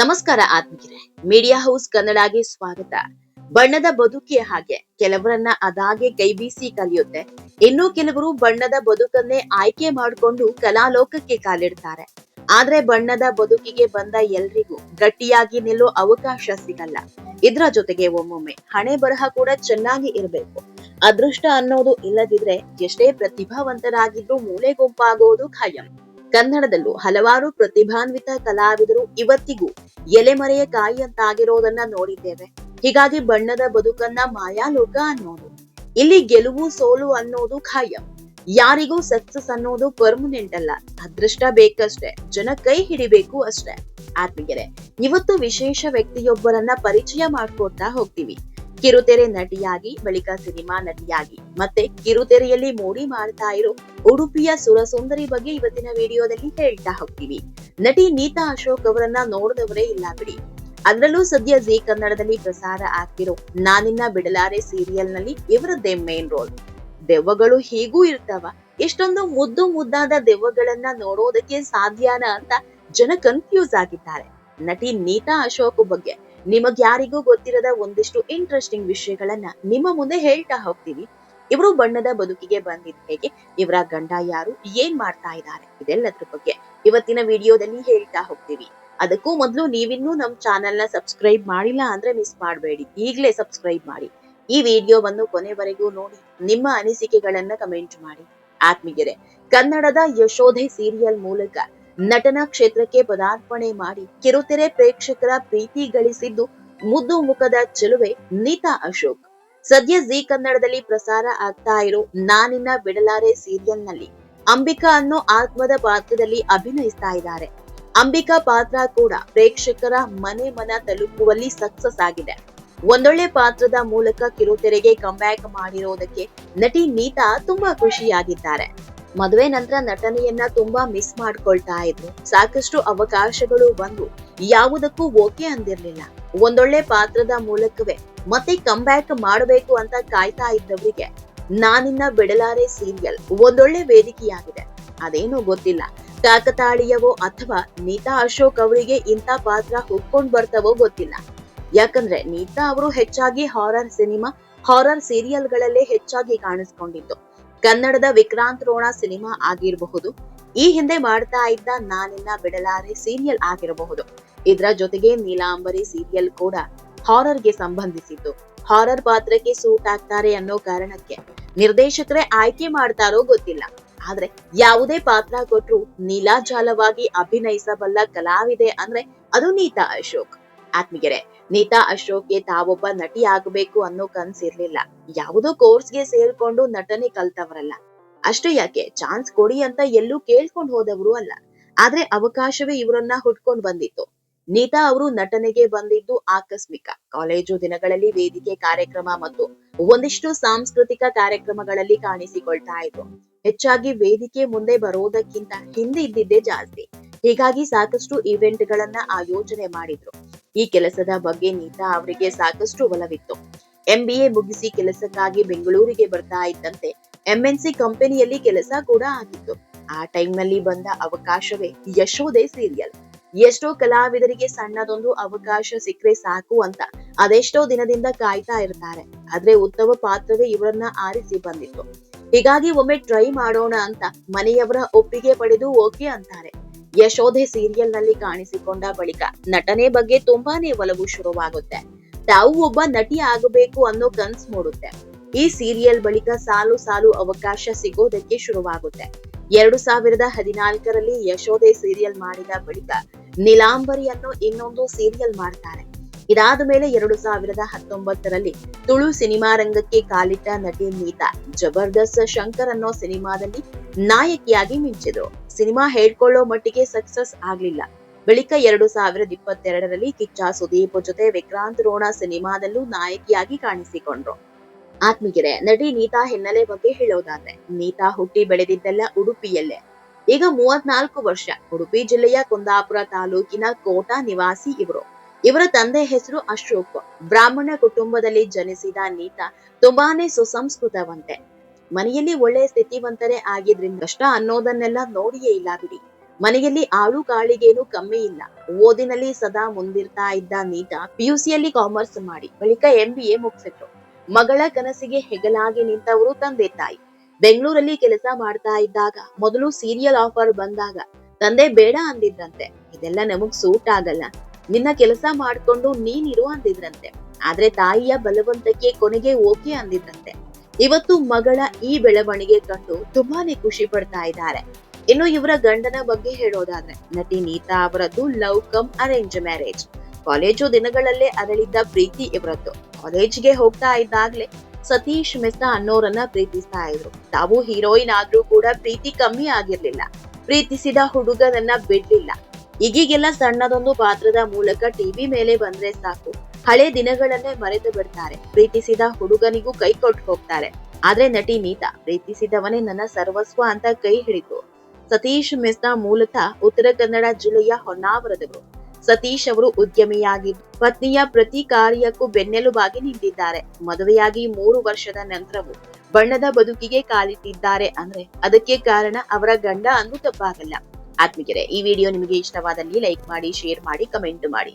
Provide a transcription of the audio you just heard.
ನಮಸ್ಕಾರ ಆತ್ಮೀಯರೇ. Media house ಕನ್ನಡಗೆ ಸ್ವಾಗತ. ಬಣ್ಣದ ಬದುಕಿಯ ಹಾಗೆ ಕೆಲವರನ್ನ ಅದಾಗೆ ಕೈಬೀಸಿ ಕಲಿಯುತ್ತೆ. ಇನ್ನು ಕೆಲವರು ಬಣ್ಣದ ಬದುಕನ್ನೇ ಆಯ್ಕೆ ಮಾಡಿಕೊಂಡು ಕಲಾಲೋಕಕ್ಕೆ ಕಾಲಿಡ್ತಾರೆ. ಆದ್ರೆ ಬಣ್ಣದ ಬದುಕಿಗೆ ಬಂದ ಎಲ್ರಿಗೂ ಗಟ್ಟಿಯಾಗಿ ನಿಲ್ಲೋ ಅವಕಾಶ ಸಿಗಲ್ಲ. ಇದ್ರ ಜೊತೆಗೆ ಒಮ್ಮೊಮ್ಮೆ ಹಣೆ ಬರಹ ಕೂಡ ಚೆನ್ನಾಗಿ ಇರಬೇಕು. ಅದೃಷ್ಟ ಅನ್ನೋದು ಇಲ್ಲದಿದ್ರೆ ಎಷ್ಟೇ ಪ್ರತಿಭಾವಂತರಾಗಿದ್ರೂ ಮೂಲೆ ಗುಂಪಾಗೋದು ಖಾಯಂ. ಕನ್ನಡದಲ್ಲೂ ಹಲವಾರು ಪ್ರತಿಭಾನ್ವಿತ ಕಲಾವಿದರು ಇವತ್ತಿಗೂ ಎಲೆಮರೆಯ ಕಾಯಿ ಅಂತಾಗಿರೋದನ್ನ ನೋಡಿದ್ದೇವೆ. ಹೀಗಾಗಿ ಬಣ್ಣದ ಬದುಕನ್ನ ಮಾಯಾಲೋಕ ಅನ್ನೋದು, ಇಲ್ಲಿ ಗೆಲುವು ಸೋಲು ಅನ್ನೋದು ಖಾಯಂ. ಯಾರಿಗೂ ಸಕ್ಸಸ್ ಅನ್ನೋದು ಪರ್ಮನೆಂಟ್ ಅಲ್ಲ, ಅದೃಷ್ಟ ಬೇಕಷ್ಟೇ, ಜನ ಕೈ ಹಿಡಿಬೇಕು ಅಷ್ಟೇ. ಆತ್ಮೀಯರೇ, ಇವತ್ತು ವಿಶೇಷ ವ್ಯಕ್ತಿಯೊಬ್ಬರನ್ನ ಪರಿಚಯ ಮಾಡ್ಕೊಡ್ತಾ ಹೋಗ್ತೀವಿ. ಕಿರುತೆರೆ ನಟಿಯಾಗಿ, ಬಳಿಕ ಸಿನಿಮಾ ನಟಿಯಾಗಿ. ಮತ್ತೆ ಕಿರುತೆರೆಯಲ್ಲಿ ಮೋಡಿ ಮಾಡ್ತಾ ಇರೋ ಉಡುಪಿಯ ಸುರಸುಂದರಿ ಬಗ್ಗೆ ಇವತ್ತಿನ ವಿಡಿಯೋದಲ್ಲಿ ಹೇಳ್ತಾ ಹೋಗ್ತೀವಿ. ನಟಿ ನೀತಾ ಅಶೋಕ್ ಅವರನ್ನ ನೋಡಿದವರೇ ಇಲ್ಲ ಬಿಡಿ. ಅದರಲ್ಲೂ ಸದ್ಯ ಜೀ ಕನ್ನಡದಲ್ಲಿ ಪ್ರಸಾರ ಆಗ್ತಿರೋ ನಾನಿನ್ನ ಬಿಡಲಾರೆ ಸೀರಿಯಲ್ನಲ್ಲಿ ಇವರದ್ದೇ ಮೇನ್ ರೋಲ್. ದೆವ್ವಗಳು ಹೀಗೂ ಇರ್ತಾವ. ಎಷ್ಟೊಂದು ಮುದ್ದು ಮುದ್ದಾದ ದೆವ್ವಗಳನ್ನ ನೋಡೋದಕ್ಕೆ ಸಾಧ್ಯನಾ ಅಂತ ಜನ ಕನ್ಫ್ಯೂಸ್ ಆಗಿದ್ದಾರೆ. ನಟಿ ನೀತಾ ಅಶೋಕ್ ಬಗ್ಗೆ ನಿಮಗ್ ಯಾರಿಗೂ ಗೊತ್ತಿರದ ಒಂದಿಷ್ಟು ಇಂಟ್ರೆಸ್ಟಿಂಗ್ ವಿಷಯಗಳನ್ನ ನಿಮ್ಮ ಮುಂದೆ ಹೇಳ್ತಾ ಹೋಗ್ತೀವಿ ಇವರು ಬಣ್ಣದ ಬದುಕಿಗೆ ಬಂದಿದ್ ಹೇಗೆ, ಇವರ ಗಂಡ ಯಾರು, ಏನ್ ಮಾಡ್ತಾ ಇದ್ದಾರೆ, ಇದೆಲ್ಲದ್ರ ಬಗ್ಗೆ ಇವತ್ತಿನ ವಿಡಿಯೋದಲ್ಲಿ ಹೇಳ್ತಾ ಹೋಗ್ತೀವಿ. ಅದಕ್ಕೂ ಮೊದಲು ನೀವಿನ್ನೂ ನಮ್ಮ ಚಾನೆಲ್ನ ಸಬ್ಸ್ಕ್ರೈಬ್ ಮಾಡಿಲ್ಲ ಅಂದ್ರೆ ಮಿಸ್ ಮಾಡಬೇಡಿ. ಈಗಲೇ ಸಬ್ಸ್ಕ್ರೈಬ್ ಮಾಡಿ. ಈ ವಿಡಿಯೋವನ್ನು ಕೊನೆವರೆಗೂ ನೋಡಿ, ನಿಮ್ಮ ಅನಿಸಿಕೆಗಳನ್ನ ಕಮೆಂಟ್ ಮಾಡಿ. ಆತ್ಮೀಯರೇ, ಕನ್ನಡದ ಯಶೋಧೆ ಸೀರಿಯಲ್ ಮೂಲಕ ನಟನ ಕ್ಷೇತ್ರಕ್ಕೆ ಪದಾರ್ಪಣೆ ಮಾಡಿ ಕಿರುತೆರೆ ಪ್ರೇಕ್ಷಕರ ಪ್ರೀತಿ ಗಳಿಸಿದ್ದು ಮುದ್ದು ಮುಖದ ಚೆಲುವೆ ನೀತಾ ಅಶೋಕ್. ಸದ್ಯ ಜಿ ಕನ್ನಡದಲ್ಲಿ ಪ್ರಸಾರ ಆಗ್ತಾ ಇರೋ ನಾನಿನ ಬಿಡಲಾರೆ ಸೀರಿಯಲ್ನಲ್ಲಿ ಅಂಬಿಕಾ ಅನ್ನೋ ಆತ್ಮದ ಪಾತ್ರದಲ್ಲಿ ಅಭಿನಯಿಸ್ತಾ ಇದ್ದಾರೆ. ಅಂಬಿಕಾ ಪಾತ್ರ ಕೂಡ ಪ್ರೇಕ್ಷಕರ ಮನೆ ಮನ ತಲುಪುವಲ್ಲಿ ಸಕ್ಸಸ್ ಆಗಿದೆ. ಒಂದೊಳ್ಳೆ ಪಾತ್ರದ ಮೂಲಕ ಕಿರುತೆರೆಗೆ ಕಂಬ್ಯಾಕ್ ಮಾಡಿರೋದಕ್ಕೆ ನಟಿ ನೀತಾ ತುಂಬಾ ಖುಷಿಯಾಗಿದ್ದಾರೆ. ಮದುವೆ ನಂತರ ನಟನೆಯನ್ನ ತುಂಬಾ ಮಿಸ್ ಮಾಡ್ಕೊಳ್ತಾ ಇದ್ರು. ಸಾಕಷ್ಟು ಅವಕಾಶಗಳು ಬಂದು ಯಾವುದಕ್ಕೂ ಓಕೆ ಅಂದಿರ್ಲಿಲ್ಲ. ಒಂದೊಳ್ಳೆ ಪಾತ್ರದ ಮೂಲಕವೇ. ಮತ್ತೆ ಕಂಬ್ಯಾಕ್ ಮಾಡಬೇಕು ಅಂತ ಕಾಯ್ತಾ ಇದ್ದವರಿಗೆ ನಾನಿನ್ನ ಬಿಡಲಾರೆ ಸೀರಿಯಲ್ ಒಂದೊಳ್ಳೆ ವೇದಿಕೆಯಾಗಿದೆ. ಅದೇನೋ ಗೊತ್ತಿಲ್ಲ. ಕಾಕತಾಳೀಯವೋ ಅಥವಾ ನೀತಾ ಅಶೋಕ್ ಅವರಿಗೆ ಇಂಥ ಪಾತ್ರ ಹುಡ್ಕೊಂಡ್ ಬರ್ತವೋ ಗೊತ್ತಿಲ್ಲ. ಯಾಕಂದ್ರೆ ನೀತಾ ಅವರು ಹೆಚ್ಚಾಗಿ ಹಾರರ್ ಸಿನಿಮಾ ಹಾರರ್ ಸೀರಿಯಲ್ಗಳಲ್ಲೇ ಹೆಚ್ಚಾಗಿ ಕಾಣಿಸ್ಕೊಂಡಿದ್ದು. ಕನ್ನಡದ ವಿಕ್ರಾಂತ್ ರೋಣ ಸಿನಿಮಾ ಆಗಿರಬಹುದು. ಈ ಹಿಂದೆ ಮಾಡ್ತಾ ಇದ್ದ ನಾನಿನ್ನ ಬಿಡಲಾರೆ ಸೀರಿಯಲ್ ಆಗಿರಬಹುದು. ಇದರ ಜೊತೆಗೆ ನೀಲಾಂಬರಿ ಸೀರಿಯಲ್ ಕೂಡ ಹಾರರ್ಗೆ ಸಂಬಂಧಿಸಿದ್ದು. ಹಾರರ್ ಪಾತ್ರಕ್ಕೆ ಸೂಟ್ ಆಗ್ತಾರೆ ಅನ್ನೋ ಕಾರಣಕ್ಕೆ ನಿರ್ದೇಶಕರೇ ಆಯ್ಕೆ ಮಾಡ್ತಾರೋ ಗೊತ್ತಿಲ್ಲ. ಆದ್ರೆ ಯಾವುದೇ ಪಾತ್ರ ಕೊಟ್ಟರು ನೀಲಾಜಾಲವಾಗಿ ಅಭಿನಯಿಸಬಲ್ಲ ಕಲಾವಿದೆ ಅಂದ್ರೆ ಅದು ನೀತಾ ಅಶೋಕ್. ಆತ್ಮೀಯರೇ, ನೀತಾ ಅಶೋಕ್ಗೆ ತಾವೊಬ್ಬ ನಟಿ ಆಗಬೇಕು ಅನ್ನೋ ಕನ್ಸಿರ್ಲಿಲ್ಲ. ಯಾವುದೋ ಕೋರ್ಸ್ಗೆ ಸೇರ್ಕೊಂಡು ನಟನೆ ಕಲ್ತವರಲ್ಲ. ಅಷ್ಟೇ ಯಾಕೆ, ಚಾನ್ಸ್ ಕೊಡಿ ಅಂತ ಎಲ್ಲೂ ಕೇಳ್ಕೊಂಡು ಹೋದವರು ಅಲ್ಲ. ಆದ್ರೆ ಅವಕಾಶವೇ ಇವರನ್ನ ಹುಟ್ಕೊಂಡ್ ಬಂದಿತ್ತು. ನೀತಾ ಅವರು ನಟನೆಗೆ ಬಂದಿದ್ದು ಆಕಸ್ಮಿಕ. ಕಾಲೇಜು ದಿನಗಳಲ್ಲಿ ವೇದಿಕೆ ಕಾರ್ಯಕ್ರಮ ಮತ್ತು ಒಂದಿಷ್ಟು ಸಾಂಸ್ಕೃತಿಕ ಕಾರ್ಯಕ್ರಮಗಳಲ್ಲಿ ಕಾಣಿಸಿಕೊಳ್ತಾ ಇದ್ರು. ಹೆಚ್ಚಾಗಿ ವೇದಿಕೆ ಮುಂದೆ ಬರೋದಕ್ಕಿಂತ ಹಿಂದೆ ಇದ್ದಿದ್ದೇ ಜಾಸ್ತಿ. ಹೀಗಾಗಿ ಸಾಕಷ್ಟು ಇವೆಂಟ್ ಗಳನ್ನ ಆಯೋಜನೆ ಮಾಡಿದ್ರು. ಈ ಕೆಲಸದ ಬಗ್ಗೆ ನೀತಾ ಅವರಿಗೆ ಸಾಕಷ್ಟು ಒಲವಿತ್ತು. ಎಂಬಿಎ ಮುಗಿಸಿ ಕೆಲಸಕ್ಕಾಗಿ ಬೆಂಗಳೂರಿಗೆ ಬರ್ತಾ ಇದ್ದಂತೆ ಎಂಎನ್ಸಿ ಕಂಪನಿಯಲ್ಲಿ ಕೆಲಸ ಕೂಡ ಆಗಿತ್ತು. ಆ ಟೈಮ್ನಲ್ಲಿ ಬಂದ ಅವಕಾಶವೇ ಯಶೋದೆ ಸೀರಿಯಲ್. ಎಷ್ಟೋ ಕಲಾವಿದರಿಗೆ ಸಣ್ಣದೊಂದು ಅವಕಾಶ ಸಿಕ್ಕರೆ ಸಾಕು ಅಂತ ಅದೆಷ್ಟೋ ದಿನದಿಂದ ಕಾಯ್ತಾ ಇರ್ತಾರೆ. ಆದ್ರೆ ಉತ್ತಮ ಪಾತ್ರವೇ ಇವರನ್ನ ಆರಿಸಿ ಬಂದಿತ್ತು. ಹೀಗಾಗಿ ಒಮ್ಮೆ ಟ್ರೈ ಮಾಡೋಣ ಅಂತ ಮನೆಯವರ ಒಪ್ಪಿಗೆ ಪಡೆದು ಓಕೆ ಅಂತಾರೆ. ಯಶೋಧೆ ಸೀರಿಯಲ್ನಲ್ಲಿ ಕಾಣಿಸಿಕೊಂಡ ಬಳಿಕ ನಟನೆ ಬಗ್ಗೆ ತುಂಬಾನೇ ಒಲವು ಶುರುವಾಗುತ್ತೆ. ತಾವು ಒಬ್ಬ ನಟಿ ಆಗಬೇಕು ಅನ್ನೋ ಕನ್ಸ್ ಮೂಡುತ್ತೆ. ಈ ಸೀರಿಯಲ್ ಬಳಿಕ ಸಾಲು ಸಾಲು ಅವಕಾಶ ಸಿಗೋದಕ್ಕೆ ಶುರುವಾಗುತ್ತೆ. ಎರಡು ಸಾವಿರದ ಹದಿನಾಲ್ಕರಲ್ಲಿ ಯಶೋಧೆ ಸೀರಿಯಲ್ ಮಾಡಿದ ಬಳಿಕ ನೀಲಾಂಬರಿ ಅನ್ನೋ ಇನ್ನೊಂದು ಸೀರಿಯಲ್ ಮಾಡ್ತಾರೆ ಇದಾದ ಮೇಲೆ ಎರಡು ಸಾವಿರದ ಹತ್ತೊಂಬತ್ತರಲ್ಲಿ ತುಳು ಸಿನಿಮಾ ರಂಗಕ್ಕೆ ಕಾಲಿಟ್ಟ ನಟಿ ನೀತಾ ಜಬರ್ದಸ್ತ್ ಶಂಕರ್ ಅನ್ನೋ ಸಿನಿಮಾದಲ್ಲಿ ನಾಯಕಿಯಾಗಿ ಮಿಂಚಿದ್ರು. ಸಿನಿಮಾ ಹೇಳ್ಕೊಳ್ಳೋ ಮಟ್ಟಿಗೆ ಸಕ್ಸಸ್ ಆಗ್ಲಿಲ್ಲ. ಬಳಿಕ ಎರಡು ಸಾವಿರದ ಇಪ್ಪತ್ತೆರಡರಲ್ಲಿ ಕಿಚ್ಚ ಸುದೀಪ್ ಜೊತೆ ವಿಕ್ರಾಂತ್ ರೋಣ ಸಿನಿಮಾದಲ್ಲೂ ನಾಯಕಿಯಾಗಿ ಕಾಣಿಸಿಕೊಂಡ್ರು. ಆತ್ಮಗೆರೆ ನಟಿ ನೀತಾ ಹಿನ್ನೆಲೆ ಬಗ್ಗೆ ಹೇಳೋದಾದ್ರೆ, ನೀತಾ ಹುಟ್ಟಿ ಬೆಳೆದಿದ್ದೆಲ್ಲ ಉಡುಪಿಯಲ್ಲೇ. ಈಗ ಮೂವತ್ನಾಲ್ಕು ವರ್ಷ, ಉಡುಪಿ ಜಿಲ್ಲೆಯ ಕುಂದಾಪುರ ತಾಲೂಕಿನ ಕೋಟಾ ನಿವಾಸಿ ಇವರು. ಇವರ ತಂದೆ ಹೆಸರು ಅಶೋಕ್. ಬ್ರಾಹ್ಮಣ ಕುಟುಂಬದಲ್ಲಿ ಜನಿಸಿದ ನೀತಾ ತುಂಬಾನೇ ಸುಸಂಸ್ಕೃತವಂತೆ. ಮನೆಯಲ್ಲಿ ಒಳ್ಳೆ ಸ್ಥಿತಿವಂತರೇ ಆಗಿದ್ರಿಂದ ಕಷ್ಟ ಅನ್ನೋದನ್ನೆಲ್ಲ ನೋಡಿಯೇ ಇಲ್ಲ ಬಿಡಿ. ಮನೆಯಲ್ಲಿ ಆಳು ಕಾಳಿಗೇನು ಕಮ್ಮಿ ಇಲ್ಲ. ಓದಿನಲ್ಲಿ ಸದಾ ಮುಂದಿರ್ತಾ ಇದ್ದ ನೀತಾ ಪಿಯುಸಿಯಲ್ಲಿ ಕಾಮರ್ಸ್ ಮಾಡಿ, ಬಳಿಕ ಎಂ ಬಿ ಎ ಮುಗಿಸಿದ್ರು ಮಗಳ ಕನಸಿಗೆ ಹೆಗಲಾಗಿ ನಿಂತವರು ತಂದೆ ತಾಯಿ. ಬೆಂಗಳೂರಲ್ಲಿ ಕೆಲಸ ಮಾಡ್ತಾ ಇದ್ದಾಗ ಮೊದಲು ಸೀರಿಯಲ್ ಆಫರ್ ಬಂದಾಗ ತಂದೆ ಬೇಡ ಅಂದಿದ್ರಂತೆ. ಇದೆಲ್ಲ ನಮಗ್ ಸೂಟ್ ಆಗಲ್ಲ. ನಿನ್ನ ಕೆಲಸ ಮಾಡ್ಕೊಂಡು ನೀನಿರು ಅಂದಿದ್ರಂತೆ. ಆದ್ರೆ ತಾಯಿಯ ಬಲವಂತಕ್ಕೆ ಕೊನೆಗೆ ಓಕೆ ಅಂದಿದ್ರಂತೆ. ಇವತ್ತು ಮಗಳ ಈ ಬೆಳವಣಿಗೆ ಕಂಡು ತುಂಬಾನೇ ಖುಷಿ ಪಡ್ತಾ ಇದ್ದಾರೆ. ಇನ್ನು ಇವರ ಗಂಡನ ಬಗ್ಗೆ ಹೇಳೋದಾದ್ರೆ, ನಟಿ ನೀತಾ ಅವರದ್ದು love cum arrange marriage. College ದಿನಗಳಲ್ಲೇ ಅರಳಿದ್ದ ಪ್ರೀತಿ ಇವರದ್ದು. ಕಾಲೇಜ್ಗೆ ಹೋಗ್ತಾ ಇದ್ದಾಗ್ಲೇ ಸತೀಶ್ ಮೆಸ್ತಾ ಅನ್ನೋರನ್ನ ಪ್ರೀತಿಸ್ತಾ ಇದ್ರು. ತಾವು ಹೀರೋಯಿನ್ ಆದ್ರೂ ಕೂಡ ಪ್ರೀತಿ ಕಮ್ಮಿ ಆಗಿರ್ಲಿಲ್ಲ. ಪ್ರೀತಿಸಿದ ಹುಡುಗನನ್ನ ಬಿಡ್ಲಿಲ್ಲ. ಈಗೀಗೆಲ್ಲ ಸಣ್ಣದೊಂದು ಪಾತ್ರದ ಮೂಲಕ ಟಿವಿ ಮೇಲೆ ಬಂದ್ರೆ ಸಾಕು. ಹಳೆ ದಿನಗಳನ್ನೇ ಮರೆತು ಬಿಡ್ತಾರೆ. ಪ್ರೀತಿಸಿದ ಹುಡುಗನಿಗೂ ಕೈ ಕೊಟ್ಟು ಹೋಗ್ತಾರೆ. ಆದ್ರೆ ನಟಿ ನೀತಾ ಪ್ರೀತಿಸಿದವನೇ ನನ್ನ ಸರ್ವಸ್ವ ಅಂತ ಕೈ ಹಿಡಿತು ಸತೀಶ್ ಮೆಸ್ನ ಮೂಲತಃ ಉತ್ತರ ಕನ್ನಡ ಜಿಲ್ಲೆಯ ಹೊನ್ನಾವರದವರು. ಸತೀಶ್ ಅವರು ಉದ್ಯಮಿಯಾಗಿದ್ದು ಪತ್ನಿಯ ಪ್ರತಿ ಕಾರ್ಯಕ್ಕೂ ಬೆನ್ನೆಲುಬಾಗಿ ನಿಂತಿದ್ದಾರೆ. ಮದುವೆಯಾಗಿ ಮೂರು ವರ್ಷದ ನಂತರವೂ ಬಣ್ಣದ ಬದುಕಿಗೆ ಕಾಲಿಟ್ಟಿದ್ದಾರೆ ಅಂದ್ರೆ ಅದಕ್ಕೆ ಕಾರಣ ಅವರ ಗಂಡ ಅಂದು ತಪ್ಪಾಗಲ್ಲ. ಆತ್ಮಿಕರೇ ಈ ವಿಡಿಯೋ ನಿಮಗೆ ಇಷ್ಟವಾದಲ್ಲಿ ಲೈಕ್ ಮಾಡಿ, ಶೇರ್ ಮಾಡಿ, ಕಮೆಂಟ್ ಮಾಡಿ.